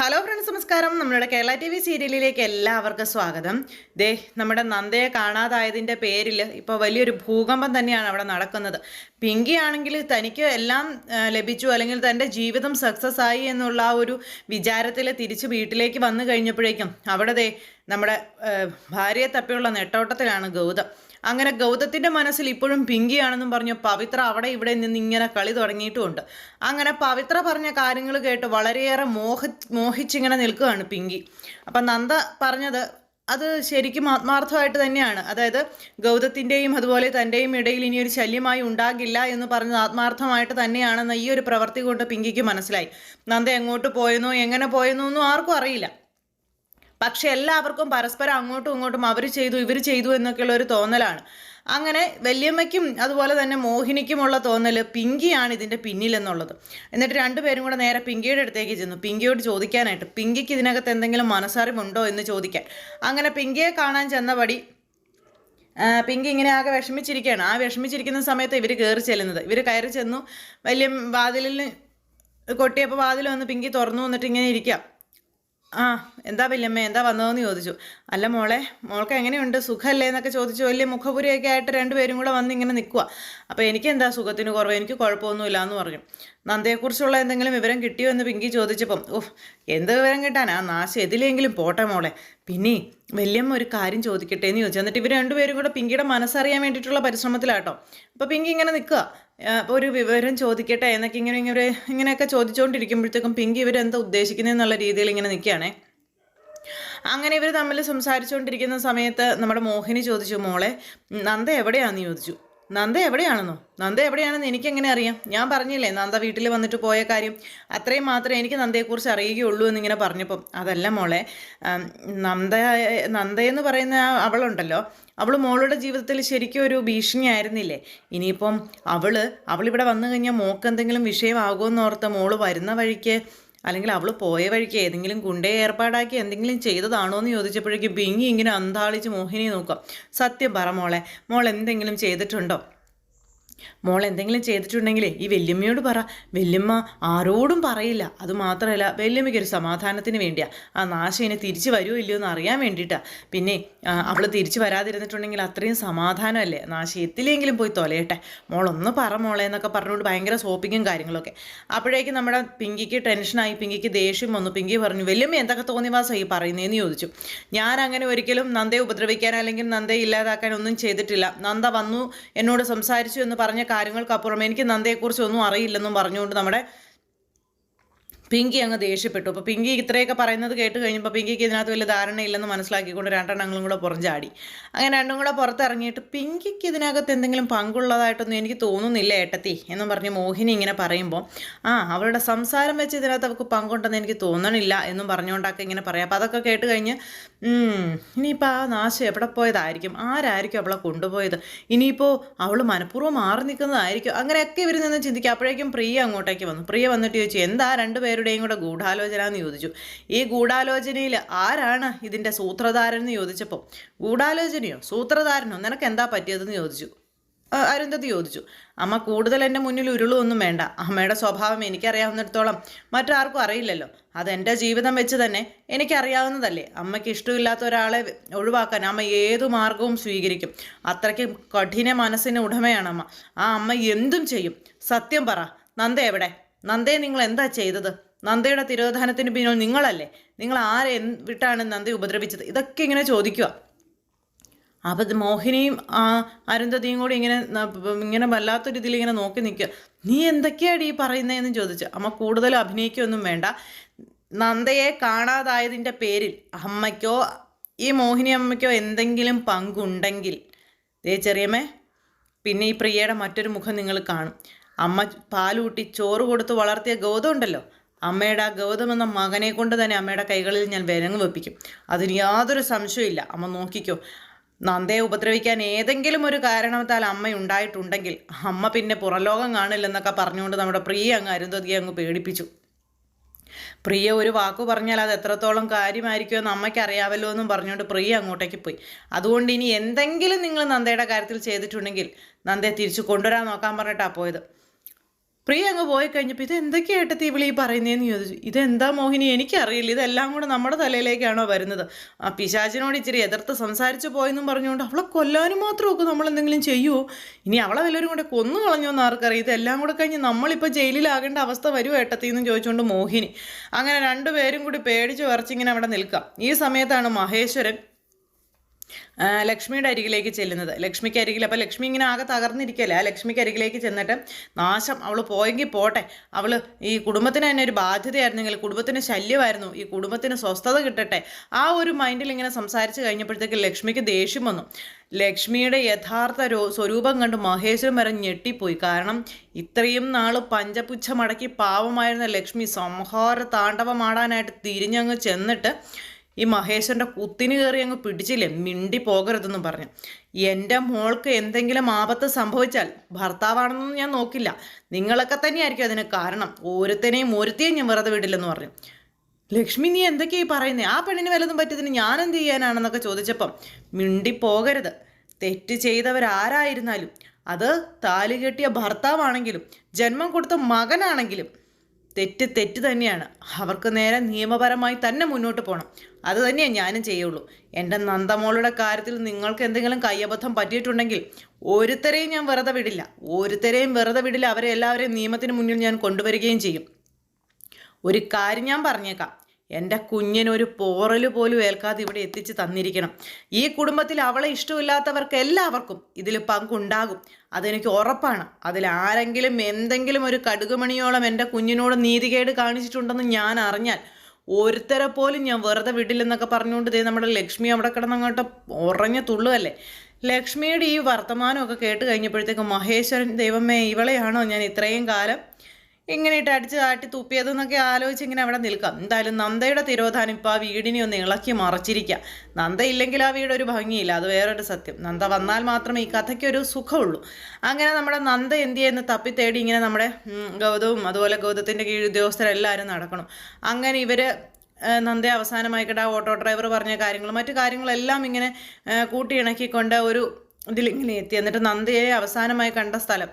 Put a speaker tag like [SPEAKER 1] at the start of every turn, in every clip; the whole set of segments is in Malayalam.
[SPEAKER 1] ഹലോ ഫ്രണ്ട്സ് നമസ്കാരം. നമ്മളുടെ കേരള ടി വി സീരിയലിലേക്ക് എല്ലാവർക്കും സ്വാഗതം. ദേ നമ്മുടെ നന്ദയെ കാണാതായതിന്റെ പേരിൽ ഇപ്പോൾ വലിയൊരു ഭൂകമ്പം തന്നെയാണ് അവിടെ നടക്കുന്നത്. പിങ്കി ആണെങ്കിൽ തനിക്ക് എല്ലാം ലഭിച്ചു. അല്ലെങ്കിൽ തന്റെ ജീവിതം സക്സസ് ആയി എന്നുള്ള ആ ഒരു വിചാരത്തിൽ തിരിച്ച് വീട്ടിലേക്ക് വന്നു കഴിഞ്ഞപ്പോഴേക്കും അവിടെ ദേ നമ്മുടെ ഭാര്യയെ തപ്പിയുള്ള നെട്ടോട്ടത്തിലാണ് ഗൗതം. അങ്ങനെ ഗൗതത്തിന്റെ മനസ്സിൽ ഇപ്പോഴും പിങ്കിയാണെന്നും പറഞ്ഞു പവിത്ര അവിടെ ഇവിടെ നിന്ന് ഇങ്ങനെ കളി തുടങ്ങിയിട്ടുമുണ്ട്. അങ്ങനെ പവിത്ര പറഞ്ഞ കാര്യങ്ങൾ കേട്ട് വളരെയേറെ മോഹ മോഹിച്ചിങ്ങനെ നിൽക്കുകയാണ് പിങ്കി. അപ്പം നന്ദ പറഞ്ഞത് അത് ശരിക്കും ആത്മാർത്ഥമായിട്ട് തന്നെയാണ്. അതായത് ഗൗതത്തിന്റെയും അതുപോലെ തന്റെയും ഇടയിൽ ഇനി ഒരു ശല്യമായി ഉണ്ടാകില്ല എന്ന് പറഞ്ഞത് ആത്മാർത്ഥമായിട്ട് തന്നെയാണെന്ന് ഈ ഒരു പ്രവൃത്തി കൊണ്ട് പിങ്കിക്ക് മനസ്സിലായി. നന്ദ എങ്ങോട്ട് പോയെന്നോ എങ്ങനെ പോയെന്നോ ഒന്നും ആർക്കും അറിയില്ല. പക്ഷെ എല്ലാവർക്കും പരസ്പരം അങ്ങോട്ടും ഇങ്ങോട്ടും അവർ ചെയ്തു ഇവർ ചെയ്തു എന്നൊക്കെയുള്ള ഒരു തോന്നലാണ്. അങ്ങനെ വല്യമ്മയ്ക്കും അതുപോലെ തന്നെ മോഹിനിക്കുമുള്ള തോന്നൽ പിങ്കിയാണ് ഇതിന്റെ പിന്നിലെന്നുള്ളത് എന്നിട്ട് രണ്ടുപേരും കൂടെ നേരെ പിങ്കിയുടെ അടുത്തേക്ക് ചെന്നു. പിങ്കിയോട് ചോദിക്കാനായിട്ട് പിങ്കിക്ക് ഇതിനകത്ത് എന്തെങ്കിലും മനസ്സറിവുണ്ടോ? എന്ന് ചോദിക്കാൻ. അങ്ങനെ പിങ്കിയെ കാണാൻ ചെന്നപടി പിങ്കി ഇങ്ങനെ ആകെ വിഷമിച്ചിരിക്കുകയാണ്. ആ വിഷമിച്ചിരിക്കുന്ന സമയത്ത് ഇവർ കയറി ചെല്ലുന്നത്. ഇവർ കയറി ചെന്നു. വലിയ വാതിലിൽ കൊട്ടിയപ്പോൾ വാതിൽ വന്ന് പിങ്കി തുറന്നു വന്നിട്ട് ഇങ്ങനെ ഇരിക്കാം. ആ എന്താ വല്യമ്മ? എന്താ വന്നതെന്ന് ചോദിച്ചു. അല്ല മോളെ മോൾക്ക് എങ്ങനെയുണ്ട്? സുഖമല്ലേ എന്നൊക്കെ ചോദിച്ചു വലിയ മുഖപുരിയൊക്കെ ആയിട്ട് രണ്ടുപേരും കൂടെ വന്ന് ഇങ്ങനെ നിൽക്കുക അപ്പോൾ എനിക്ക് എന്താ സുഖത്തിന് കുറവ്? എനിക്ക് കുഴപ്പമൊന്നുമില്ല എന്ന് പറഞ്ഞു. നന്ദയെക്കുറിച്ചുള്ള എന്തെങ്കിലും വിവരം കിട്ടിയോ എന്ന് പിങ്കി ചോദിച്ചപ്പം ഓഹ് എന്ത് വിവരം കിട്ടാൻ ആ നാശം എതിലെങ്കിലും പോട്ടെ മോളെ. പിന്നെ വല്യമ്മ ഒരു കാര്യം ചോദിക്കട്ടെ എന്ന് ചോദിച്ചു. എന്നിട്ട് ഇവർ രണ്ടുപേരും കൂടെ പിങ്കിയുടെ മനസ്സറിയാൻ വേണ്ടിയിട്ടുള്ള പരിശ്രമത്തിലാട്ടോ. അപ്പോൾ പിങ്കി ഇങ്ങനെ നിൽക്കുക അപ്പോൾ ഒരു വിവരം ചോദിക്കട്ടെ എന്നൊക്കെ ഇങ്ങനെ ഇങ്ങനെ ഇങ്ങനെയൊക്കെ ചോദിച്ചുകൊണ്ടിരിക്കുമ്പോഴത്തേക്കും പിങ്കി ഇവരെന്താ ഉദ്ദേശിക്കുന്നതെന്നുള്ള രീതിയിൽ ഇങ്ങനെ നിൽക്കുകയാണേ അങ്ങനെ ഇവർ തമ്മിൽ സംസാരിച്ചുകൊണ്ടിരിക്കുന്ന സമയത്ത് നമ്മുടെ മോഹിനി ചോദിച്ചു മോളെ നന്ദ എവിടെയാണെന്ന് ചോദിച്ചു? നന്ദ എവിടെയാണെന്നോ? നന്ദ എവിടെയാണെന്ന് എനിക്കെങ്ങനെ അറിയാം? ഞാൻ പറഞ്ഞില്ലേ നന്ദ വീട്ടിൽ വന്നിട്ട് പോയ കാര്യം. അത്രയും മാത്രമേ എനിക്ക് നന്ദയെക്കുറിച്ച് അറിയുകയുള്ളൂ എന്നിങ്ങനെ പറഞ്ഞപ്പം. അതല്ല മോളെ നന്ദ നന്ദയെന്ന് പറയുന്ന അവളുണ്ടല്ലോ. അവൾ മോളുടെ ജീവിതത്തിൽ ശരിക്കും ഒരു ഭീഷണിയായിരുന്നില്ലേ? ഇനിയിപ്പം അവൾ അവളിവിടെ വന്നു കഴിഞ്ഞാൽ മോക്ക് എന്തെങ്കിലും വിഷയമാകുമെന്നോർത്ത് മോൾ വരുന്ന വഴിക്ക് അല്ലെങ്കിൽ അവൾ പോയ വഴിക്ക് ഏതെങ്കിലും ഗുണ്ടയെ ഏർപ്പാടാക്കി എന്തെങ്കിലും ചെയ്തതാണോ എന്ന് ചോദിച്ചപ്പോഴേക്കും ബിങ്ങി ഇങ്ങനെ അന്താളിച്ച് മോഹിനി നോക്കാം സത്യം പറ മോളെ മോൾ എന്തെങ്കിലും ചെയ്തിട്ടുണ്ടോ? മോൾ എന്തെങ്കിലും ചെയ്തിട്ടുണ്ടെങ്കിലേ ഈ വല്യമ്മയോട് പറ. വല്യമ്മ ആരോടും പറയില്ല. അത് മാത്രമല്ല വല്യമ്മയ്ക്ക് ഒരു സമാധാനത്തിന് വേണ്ടിയാ. ആ നാശം ഇനി തിരിച്ചു വരുമോ ഇല്ലയോ എന്ന് അറിയാൻ വേണ്ടിയിട്ടാ. പിന്നെ അവൾ തിരിച്ചു വരാതിരുന്നിട്ടുണ്ടെങ്കിൽ അത്രയും സമാധാനമല്ലേ? നാശം എത്തില്ലെങ്കിലും പോയി തൊലയട്ടെ. മോൾ ഒന്ന് പറ മോളെ എന്നൊക്കെ പറഞ്ഞുകൊണ്ട് ഭയങ്കര സോപ്പിങ്ങും കാര്യങ്ങളൊക്കെ. അപ്പോഴേക്കും നമ്മുടെ പിങ്കിക്ക് ടെൻഷനായി പിങ്കിക്ക് ദേഷ്യം വന്നു. പിങ്കി പറഞ്ഞു വല്യമ്മ എന്തൊക്കെ തോന്നിവാസം ഈ പറയുന്നതെന്ന് ചോദിച്ചു. ഞാൻ അങ്ങനെ ഒരിക്കലും നന്ദയെ ഉപദ്രവിക്കാൻ അല്ലെങ്കിൽ നന്ദയെ ഇല്ലാതാക്കാൻ ഒന്നും ചെയ്തിട്ടില്ല. നന്ദ വന്നു എന്നോട് സംസാരിച്ചു എന്ന് പറഞ്ഞ കാര്യങ്ങൾക്കപ്പുറം എനിക്ക് നന്ദയെക്കുറിച്ച് ഒന്നും അറിയില്ലെന്നും പറഞ്ഞുകൊണ്ട് നമ്മുടെ പിങ്കി അങ്ങ് ദേഷ്യപ്പെട്ടു. അപ്പോൾ പിങ്കി ഇത്രയൊക്കെ പറയുന്നത് കേട്ട് കഴിഞ്ഞപ്പോൾ പിങ്കിക്ക് ഇതിനകത്ത് വലിയ ധാരണയില്ലെന്ന് മനസ്സിലാക്കിക്കൊണ്ട് രണ്ടെണ്ണങ്ങളും കൂടെ പുറഞ്ചാടി. അങ്ങനെ രണ്ടും കൂടെ പുറത്തിറങ്ങിയിട്ട് പിങ്കിക്ക് ഇതിനകത്ത് എന്തെങ്കിലും പങ്കുള്ളതായിട്ടൊന്നും എനിക്ക് തോന്നുന്നില്ല ഏട്ടത്തി എന്നും പറഞ്ഞ് മോഹിനി ഇങ്ങനെ പറയുമ്പോൾ ആ അവരുടെ സംസാരം വെച്ച് ഇതിനകത്ത് അവൾക്ക് പങ്കുണ്ടെന്ന് എനിക്ക് തോന്നണില്ല എന്നും പറഞ്ഞുകൊണ്ടൊക്കെ ഇങ്ങനെ പറയാം. അപ്പോൾ അതൊക്കെ കേട്ട് കഴിഞ്ഞ് ഇനിയിപ്പോൾ ആ നാശം എവിടെ പോയതായിരിക്കും? ആരായിരിക്കും അവളെ കൊണ്ടുപോയത്? ഇനിയിപ്പോൾ അവൾ മനഃപൂർവം മാറി നിൽക്കുന്നതായിരിക്കും? അങ്ങനെയൊക്കെ ഇവർ നിന്ന് ചിന്തിക്കുക അപ്പോഴേക്കും പ്രിയ അങ്ങോട്ടേക്ക് വന്നു. പ്രിയ വന്നിട്ട് ചോദിച്ചു എന്താ രണ്ടുപേരുടെയും കൂടെ ഗൂഢാലോചന എന്ന് ചോദിച്ചു. ഈ ഗൂഢാലോചനയിൽ ആരാണ് ഇതിന്റെ സൂത്രധാരൻ എന്ന് ചോദിച്ചപ്പോൾ ഗൂഢാലോചനയോ സൂത്രധാരനോ നിനക്ക് എന്താ പറ്റിയതെന്ന് ചോദിച്ചു. അരുന്ധതി ചോദിച്ചു. അമ്മ കൂടുതൽ എന്റെ മുന്നിൽ ഉരുളൊന്നും വേണ്ട. അമ്മയുടെ സ്വഭാവം എനിക്കറിയാവുന്നിടത്തോളം മറ്റാർക്കും അറിയില്ലല്ലോ. അതെന്റെ ജീവിതം വെച്ച് തന്നെ എനിക്കറിയാവുന്നതല്ലേ. അമ്മയ്ക്ക് ഇഷ്ടമില്ലാത്ത ഒരാളെ ഒഴിവാക്കാൻ അമ്മ ഏതു മാർഗവും സ്വീകരിക്കും. അത്രയ്ക്ക് കഠിന മനസ്സിന് ഉടമയാണ് അമ്മ. ആ അമ്മ എന്തും ചെയ്യും. സത്യം പറ. നന്ദ എവിടെ? നന്ദേ നിങ്ങൾ എന്താ ചെയ്തത്? നന്ദയുടെ തിരോധാനത്തിന് പിന്നിൽ നിങ്ങളല്ലേ? നിങ്ങൾ ആരെ വിട്ടാണ് നന്ദി ഉപദ്രവിച്ചത്? ഇതൊക്കെ ഇങ്ങനെ ചോദിക്കുക. അപ്പം മോഹിനിയും അരുന്ധതിയും കൂടി ഇങ്ങനെ ഇങ്ങനെ വല്ലാത്തൊരു ഇതിൽ ഇങ്ങനെ നോക്കി നിൽക്കുക. നീ എന്തൊക്കെയാണ് ഈ പറയുന്നതെന്ന് ചോദിച്ചു. അമ്മ കൂടുതൽ അഭിനയിക്കൊന്നും വേണ്ട. നന്ദയെ കാണാതായതിന്റെ പേരിൽ അമ്മയ്ക്കോ ഈ മോഹിനി അമ്മയ്ക്കോ എന്തെങ്കിലും പങ്കുണ്ടെങ്കിൽ ദേ ചെറിയമ്മേ പിന്നെ ഈ പ്രിയയുടെ മറ്റൊരു മുഖം നിങ്ങൾ കാണും. അമ്മ പാലൂട്ടി ചോറ് കൊടുത്ത് വളർത്തിയ ഗൗതം ഉണ്ടല്ലോ അമ്മയുടെ ആ ഗൗതം എന്ന മകനെ കൊണ്ട് തന്നെ അമ്മയുടെ കൈകളിൽ ഞാൻ വിരങ്ങ് വെപ്പിക്കും. അതിന് യാതൊരു സംശയമില്ല അമ്മ നോക്കിക്കോ. നന്ദയെ ഉപദ്രവിക്കാൻ ഏതെങ്കിലും ഒരു കാരണത്താൽ അമ്മ ഉണ്ടായിട്ടുണ്ടെങ്കിൽ അമ്മ പിന്നെ പുറലോകം കാണില്ലെന്നൊക്കെ പറഞ്ഞുകൊണ്ട് നമ്മുടെ പ്രിയ അങ്ങ് അരുന്ധതിയെ അങ്ങ് പേടിപ്പിച്ചു. പ്രിയ ഒരു വാക്കു പറഞ്ഞാൽ അത് എത്രത്തോളം കാര്യമായിരിക്കുമെന്ന് അമ്മയ്ക്ക് അറിയാമല്ലോ എന്നും പറഞ്ഞുകൊണ്ട് പ്രിയ അങ്ങോട്ടേക്ക് പോയി. അതുകൊണ്ട് ഇനി എന്തെങ്കിലും നിങ്ങൾ നന്ദയുടെ കാര്യത്തിൽ ചെയ്തിട്ടുണ്ടെങ്കിൽ നന്ദയെ തിരിച്ചു കൊണ്ടുവരാൻ നോക്കാൻ പറഞ്ഞിട്ടാണ് പോയത്. പ്രിയ അങ്ങ് പോയി കഴിഞ്ഞപ്പോൾ ഇത് എന്തൊക്കെയായിട്ട് ഇവളീ പറയുന്നതെന്ന് ചോദിച്ചു. ഇതെന്താ മോഹിനി? എനിക്കറിയില്ല. ഇതെല്ലാം കൂടെ നമ്മുടെ തലയിലേക്കാണോ വരുന്നത്. ആ പിശാചിനോട് ഇച്ചിരി എതിർത്ത് സംസാരിച്ചു പോയെന്നും പറഞ്ഞുകൊണ്ട് അവളെ കൊല്ലാനും മാത്രമൊക്കെ നമ്മൾ എന്തെങ്കിലും ചെയ്യുമോ ഇനി അവളെ വല്ലവരും കൂടെ കൊന്നു കളഞ്ഞോന്ന് ആർക്കറിയാം. ഇതെല്ലാം കൂടെ കഴിഞ്ഞ് നമ്മളിപ്പോൾ ജയിലിലാകേണ്ട അവസ്ഥ വരുമോ ഏട്ടത്തിന്നും ചോദിച്ചുകൊണ്ട് മോഹിനി. അങ്ങനെ രണ്ടുപേരും കൂടി പേടിച്ച് വറച്ചിങ്ങനെ അവിടെ നിൽക്കാം. ഈ സമയത്താണ് മഹേശ്വരൻ ലക്ഷ്മിയുടെ അരികിലേക്ക് ചെല്ലുന്നത്. ലക്ഷ്മിക്ക് അരികിൽ അപ്പോൾ ലക്ഷ്മി ഇങ്ങനെ ആകെ തകർന്നിരിക്കല്ലേ? ആ ലക്ഷ്മിക്ക് അരികിലേക്ക് ചെന്നിട്ട് നാശം അവൾ പോയെങ്കിൽ പോട്ടെ. അവൾ ഈ കുടുംബത്തിന് തന്നെ ഒരു ബാധ്യതയായിരുന്നെങ്കിൽ കുടുംബത്തിന് ശല്യമായിരുന്നു. ഈ കുടുംബത്തിന് സ്വസ്ഥത കിട്ടട്ടെ. ആ ഒരു മൈൻഡിൽ ഇങ്ങനെ സംസാരിച്ച് കഴിഞ്ഞപ്പോഴത്തേക്ക് ലക്ഷ്മിക്ക് ദേഷ്യം വന്നു. ലക്ഷ്മിയുടെ യഥാർത്ഥ രോ സ്വരൂപം കണ്ട് മഹേശ്വരൻ വരെ ഞെട്ടിപ്പോയി. കാരണം ഇത്രയും നാൾ പഞ്ചപുച്ഛമടക്കി പാവമായിരുന്ന ലക്ഷ്മി സംഹാര താണ്ഡവമാടാനായിട്ട് തിരിഞ്ഞങ്ങ് ചെന്നിട്ട് ഈ മഹേശ്വരന്റെ കുത്തിന് കയറി അങ്ങ് പിടിച്ചില്ലേ? മിണ്ടി പോകരുതെന്നും പറഞ്ഞു. എന്റെ മോൾക്ക് എന്തെങ്കിലും ആപത്ത് സംഭവിച്ചാൽ ഭർത്താവാണെന്നൊന്നും ഞാൻ നോക്കില്ല. നിങ്ങളൊക്കെ തന്നെയായിരിക്കും അതിന് കാരണം. ഓരോരുത്തനെയും ഒരുത്തേയും ഞാൻ വെറുതെ വിടില്ലെന്ന് പറഞ്ഞു. ലക്ഷ്മി നീ എന്തൊക്കെയായി പറയുന്നത് ആ പെണ്ണിന് വല്ലതും പറ്റിയതിന് ഞാൻ എന്ത് ചെയ്യാനാണെന്നൊക്കെ ചോദിച്ചപ്പം മിണ്ടി പോകരുത്. തെറ്റ് ചെയ്തവരാരായിരുന്നാലും അത് താലി കെട്ടിയ ഭർത്താവാണെങ്കിലും ജന്മം കൊടുത്ത മകനാണെങ്കിലും തെറ്റ് തെറ്റ് തന്നെയാണ്. അവർക്ക് നേരെ നിയമപരമായി തന്നെ മുന്നോട്ട് പോകണം അത് തന്നെയാണ് ഞാനും ചെയ്യുള്ളൂ. എന്റെ നന്ദമോളുടെ കാര്യത്തിൽ നിങ്ങൾക്ക് എന്തെങ്കിലും കയ്യബദ്ധം പറ്റിയിട്ടുണ്ടെങ്കിൽ ഒരുത്തരെയും ഞാൻ വെറുതെ വിടില്ല. ഒരുത്തരെയും വെറുതെ വിടില്ല. അവരെ എല്ലാവരെയും നിയമത്തിന് മുന്നിൽ ഞാൻ കൊണ്ടുവരികയും ചെയ്യും. ഒരു കാര്യം ഞാൻ പറഞ്ഞേക്കാം. എന്റെ കുഞ്ഞിനൊരു പോറൽ പോലും ഏൽക്കാതെ ഇവിടെ എത്തിച്ച് തന്നിരിക്കണം. ഈ കുടുംബത്തിൽ അവളെ ഇഷ്ടമില്ലാത്തവർക്ക് എല്ലാവർക്കും ഇതിൽ പങ്കുണ്ടാകും. അതെനിക്ക് ഉറപ്പാണ്. അതിൽ ആരെങ്കിലും എന്തെങ്കിലും ഒരു കടുകുമണിയോളം എന്റെ കുഞ്ഞിനോട് നീതികേട് കാണിച്ചിട്ടുണ്ടെന്ന് ഞാൻ അറിഞ്ഞാൽ ഒരുത്തരെ പോലും ഞാൻ വെറുതെ വിടില്ലെന്നൊക്കെ പറഞ്ഞുകൊണ്ട് ദേ നമ്മുടെ ലക്ഷ്മി അവിടെ കിടന്നങ്ങോട്ട് ഉറഞ്ഞ തുള്ളുവല്ലേ. ലക്ഷ്മിയുടെ ഈ വർത്തമാനമൊക്കെ കേട്ട് കഴിഞ്ഞപ്പോഴത്തേക്കും മഹേശ്വരൻ ദൈവമേ ഇവളെയാണോ ഞാൻ ഇത്രയും കാലം ഇങ്ങനെ ഇട്ട് അടിച്ച് കാട്ടി തുപ്പിയതെന്നൊക്കെ ആലോചിച്ച് ഇങ്ങനെ അവിടെ നിൽക്കാം. എന്തായാലും നന്ദയുടെ തിരോധാനം ഇപ്പോൾ ആ വീടിനെ ഒന്ന് ഇളക്കി മറച്ചിരിക്കുക നന്ദ ഇല്ലെങ്കിൽ ആ വീട് ഒരു ഭംഗിയില്ല. അത് വേറൊരു സത്യം. നന്ദ വന്നാൽ മാത്രമേ ഈ കഥയ്ക്ക് ഒരു സുഖമുള്ളൂ. അങ്ങനെ നമ്മുടെ നന്ദ എന്ത് ചെയ്യുന്ന? തപ്പിത്തേടി തേടി ഇങ്ങനെ നമ്മുടെ ഗൗതവും അതുപോലെ ഗൗതത്തിന്റെ കീഴ് ഉദ്യോഗസ്ഥരെല്ലാവരും നടക്കണം. അങ്ങനെ ഇവർ നന്ദ അവസാനമായിക്കട്ടെ ആ ഓട്ടോ ഡ്രൈവർ പറഞ്ഞ കാര്യങ്ങളും മറ്റു കാര്യങ്ങളെല്ലാം ഇങ്ങനെ കൂട്ടിയിണക്കിക്കൊണ്ട് ഒരു ഇതിലിങ്ങനെ എത്തി. എന്നിട്ട് നന്ദയെ അവസാനമായി കണ്ട സ്ഥലം.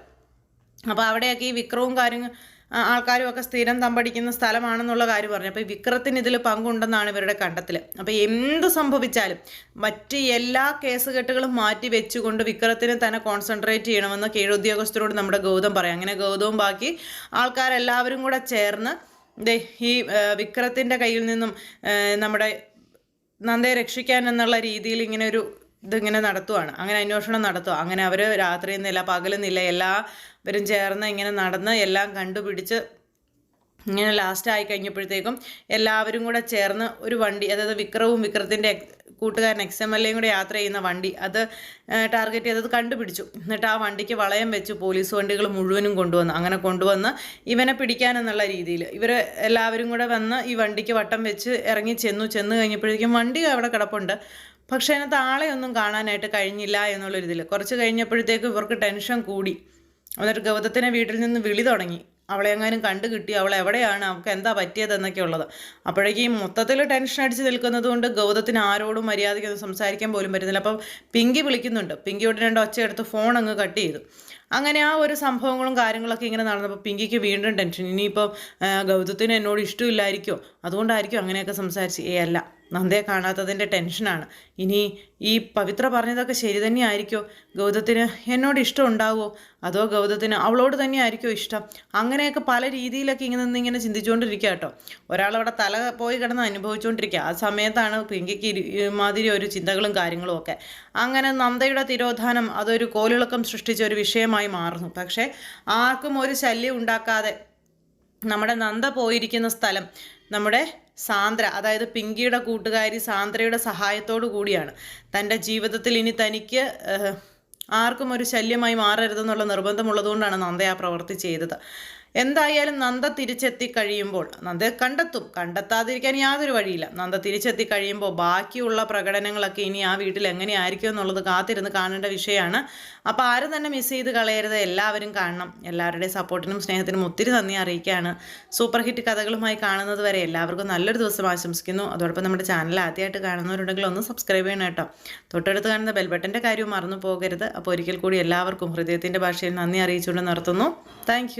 [SPEAKER 1] അപ്പോൾ അവിടെയൊക്കെ ഈ വിക്രവും കാര്യങ്ങൾ ആൾക്കാരും ഒക്കെ സ്ഥിരം തമ്പടിക്കുന്ന സ്ഥലമാണെന്നുള്ള കാര്യം പറഞ്ഞു. അപ്പോൾ വിക്രത്തിന് ഇതിൽ പങ്കുണ്ടെന്നാണ് ഇവരുടെ കണ്ടെത്തൽ അപ്പോൾ എന്ത് സംഭവിച്ചാലും മറ്റ് എല്ലാ കേസുകെട്ടുകളും മാറ്റി വെച്ചുകൊണ്ട് വിക്രത്തിന് തന്നെ കോൺസെൻട്രേറ്റ് ചെയ്യണമെന്ന് കീഴുദ്യോഗസ്ഥരോട് നമ്മുടെ ഗൗതം പറയാം. അങ്ങനെ ഗൗതവും ബാക്കി ആൾക്കാരെല്ലാവരും കൂടെ ചേർന്ന് ദേ ഈ വിക്രത്തിന്റെ കയ്യിൽ നിന്നും നമ്മുടെ നന്ദയെ രക്ഷിക്കാൻ എന്നുള്ള രീതിയിൽ ഇങ്ങനെ ഒരു ഇതിങ്ങനെ നടത്തുവാണ്. അങ്ങനെ അന്വേഷണം നടത്തുക അങ്ങനെ അവർ രാത്രി എന്നില്ല പകലെന്നില്ല എല്ലാവരും ചേർന്ന് ഇങ്ങനെ നടന്ന് എല്ലാം കണ്ടുപിടിച്ച് ഇങ്ങനെ ലാസ്റ്റ് ആയി കഴിഞ്ഞപ്പോഴത്തേക്കും എല്ലാവരും കൂടെ ചേർന്ന് ഒരു വണ്ടി അതായത് വിക്രവും വിക്രത്തിന്റെ കൂട്ടുകാരൻ എക്സ് എം എൽ എയും കൂടെ യാത്ര ചെയ്യുന്ന വണ്ടി അത് ടാർഗറ്റ് ചെയ്തത് കണ്ടുപിടിച്ചു. എന്നിട്ട് ആ വണ്ടിക്ക് വളയം വെച്ച് പോലീസ് വണ്ടികൾ മുഴുവനും കൊണ്ടുവന്നു അങ്ങനെ കൊണ്ടുവന്ന് ഇവനെ പിടിക്കാനെന്നുള്ള രീതിയിൽ. ഇവർ എല്ലാവരും കൂടെ വന്ന് ഈ വണ്ടിക്ക് വട്ടം വെച്ച് ഇറങ്ങി ചെന്നു. ചെന്ന് കഴിഞ്ഞപ്പോഴേക്കും വണ്ടി അവിടെ കിടപ്പുണ്ട്. പക്ഷേ അതിനകത്ത് ആളെയൊന്നും കാണാനായിട്ട് കഴിഞ്ഞില്ല എന്നുള്ളൊരിതിൽ കുറച്ച് കഴിഞ്ഞപ്പോഴത്തേക്ക് ഇവർക്ക് ടെൻഷൻ കൂടി. എന്നിട്ട് ഗൗതത്തിനെ വീട്ടിൽ നിന്ന് വിളി തുടങ്ങി. അവളെ എങ്ങാനും കണ്ടു കിട്ടി. അവൾ എവിടെയാണ്? അവൾക്ക് എന്താ പറ്റിയതെന്നൊക്കെ ഉള്ളത്. അപ്പോഴേക്കും മൊത്തത്തിൽ ടെൻഷൻ അടിച്ച് നിൽക്കുന്നത് കൊണ്ട് ഗൗതത്തിന് ആരോടും മര്യാദയ്ക്ക് ഒന്നും സംസാരിക്കാൻ പോലും പറ്റുന്നില്ല. അപ്പം പിങ്കി വിളിക്കുന്നുണ്ട്. പിങ്കിയോട് രണ്ട് ഒച്ചയെടുത്ത് ഫോൺ അങ്ങ് കട്ട് ചെയ്തു. അങ്ങനെ ആ ഒരു സംഭവങ്ങളും കാര്യങ്ങളൊക്കെ ഇങ്ങനെ നടന്നപ്പോൾ പിങ്കിക്ക് വീണ്ടും ടെൻഷൻ. ഇനിയിപ്പോൾ ഗൗതത്തിന് എന്നോട് ഇഷ്ടമില്ലായിരിക്കുമോ അതുകൊണ്ടായിരിക്കും അങ്ങനെയൊക്കെ സംസാരിച്ച്? ഏ അല്ല. നന്ദയെ കാണാത്തതിന്റെ ടെൻഷനാണ്. ഇനി ഈ പവിത്ര പറഞ്ഞതൊക്കെ ശരി തന്നെയായിരിക്കോ ഗൗതത്തിന് എന്നോട് ഇഷ്ടം ഉണ്ടാവുമോ അതോ ഗൗതത്തിന് അവളോട് തന്നെ തന്നെയായിരിക്കോ ഇഷ്ടം? അങ്ങനെയൊക്കെ പല രീതിയിലൊക്കെ ഇങ്ങനെ നിന്ന് ഇങ്ങനെ ചിന്തിച്ചുകൊണ്ടിരിക്കുക കേട്ടോ. ഒരാളവിടെ തല പോയി കിടന്ന് അനുഭവിച്ചുകൊണ്ടിരിക്കുക ആ സമയത്താണ് പിങ്കിക്ക് മാതിരി ഒരു ചിന്തകളും കാര്യങ്ങളും ഒക്കെ. അങ്ങനെ നന്ദയുടെ തിരോധാനം അതൊരു കോലിളക്കം സൃഷ്ടിച്ച ഒരു വിഷയമായി മാറുന്നു. പക്ഷേ ആർക്കും ഒരു ശല്യം ഉണ്ടാക്കാതെ നമ്മുടെ നന്ദ പോയിരിക്കുന്ന സ്ഥലം നമ്മുടെ സാന്ദ്ര അതായത് പിങ്കിയുടെ കൂട്ടുകാരി സാന്ദ്രയുടെ സഹായത്തോടു കൂടിയാണ്. തന്റെ ജീവിതത്തിൽ ഇനി തനിക്ക് ആർക്കും ഒരു ശല്യമായി മാറരുതെന്നുള്ള നിർബന്ധമുള്ളതുകൊണ്ടാണ് നന്ദ ആ പ്രവൃത്തി ചെയ്തത്. എന്തായാലും നന്ദ തിരിച്ചെത്തി കഴിയുമ്പോൾ നന്ദ കണ്ടെത്തും. കണ്ടെത്താതിരിക്കാൻ യാതൊരു വഴിയില്ല. നന്ദ തിരിച്ചെത്തി കഴിയുമ്പോൾ ബാക്കിയുള്ള പ്രകടനങ്ങളൊക്കെ ഇനി ആ വീട്ടിൽ എങ്ങനെയായിരിക്കും എന്നുള്ളത് കാത്തിരുന്ന് കാണേണ്ട വിഷയമാണ്. അപ്പോൾ ആരും തന്നെ മിസ് ചെയ്ത് കളയരുത്. എല്ലാവരും കാണണം. എല്ലാവരുടെയും സപ്പോർട്ടിനും സ്നേഹത്തിനും ഒത്തിരി നന്ദി അറിയിക്കുകയാണ്. സൂപ്പർ ഹിറ്റ് കഥകളുമായി കാണുന്നത് വരെ എല്ലാവർക്കും നല്ലൊരു ദിവസം ആശംസിക്കുന്നു. അതോടൊപ്പം നമ്മുടെ ചാനൽ ആദ്യമായിട്ട് കാണുന്നവരുണ്ടെങ്കിൽ ഒന്ന് സബ്സ്ക്രൈബ് ചെയ്യണം കേട്ടോ. തൊട്ടടുത്ത് കാണുന്ന ബെൽബട്ടന്റെ കാര്യവും മറന്നു പോകരുത്. അപ്പോൾ ഒരിക്കൽ കൂടി എല്ലാവർക്കും ഹൃദയത്തിന്റെ ഭാഷയിൽ നന്ദി അറിയിച്ചുകൊണ്ട് നിർത്തുന്നു. താങ്ക്